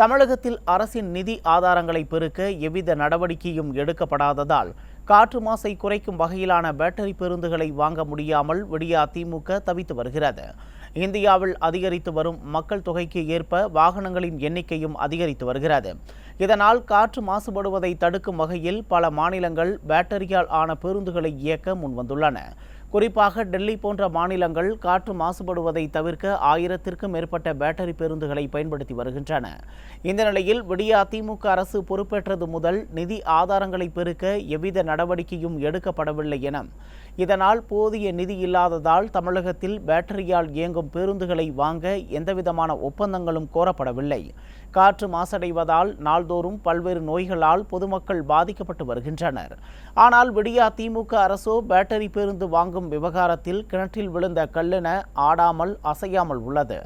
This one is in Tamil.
தமிழகத்தில் அரசின் நிதி ஆதாரங்களை பெருக்க எவ்வித நடவடிக்கையும் எடுக்கப்படாததால் காற்று மாசை குறைக்கும் வகையிலான பேட்டரி பேருந்துகளை வாங்க முடியாமல் விடியா திமுக தவித்து வருகிறது. இந்தியாவில் அதிகரித்து வரும் மக்கள் தொகைக்கு ஏற்ப வாகனங்களின் எண்ணிக்கையும் அதிகரித்து வருகிறது. இதனால் காற்று மாசுபடுவதை தடுக்கும் வகையில் பல மாநிலங்கள் பேட்டரியால் ஆன பேருந்துகளை இயக்க முன்வந்துள்ளன. குறிப்பாக டெல்லி போன்ற மாநிலங்கள் காற்று மாசுபடுவதை தவிர்க்க ஆயிரத்திற்கும் மேற்பட்ட பேட்டரி பேருந்துகளை பயன்படுத்தி வருகின்றன. இந்த நிலையில் விடியா திமுக அரசு பொறுப்பேற்றது முதல் நிதி ஆதாரங்களை பெருக்க எவ்வித நடவடிக்கையும் எடுக்கப்படவில்லை என. இதனால் போதிய நிதி இல்லாததால் தமிழகத்தில் பேட்டரியால் இயங்கும் பேருந்துகளை வாங்க எந்தவிதமான ஒப்பந்தங்களும் கோரப்படவில்லை. காற்று மாசடைவதால் நாள்தோறும் பல்வேறு நோய்களால் பொதுமக்கள் பாதிக்கப்பட்டு வருகின்றனர். ஆனால் விடியா திமுக அரசோ பேட்டரி பேருந்து வாங்கும் விவகாரத்தில் கிணற்றில் விழுந்த கல்லென ஆடாமல் அசையாமல் உள்ளது.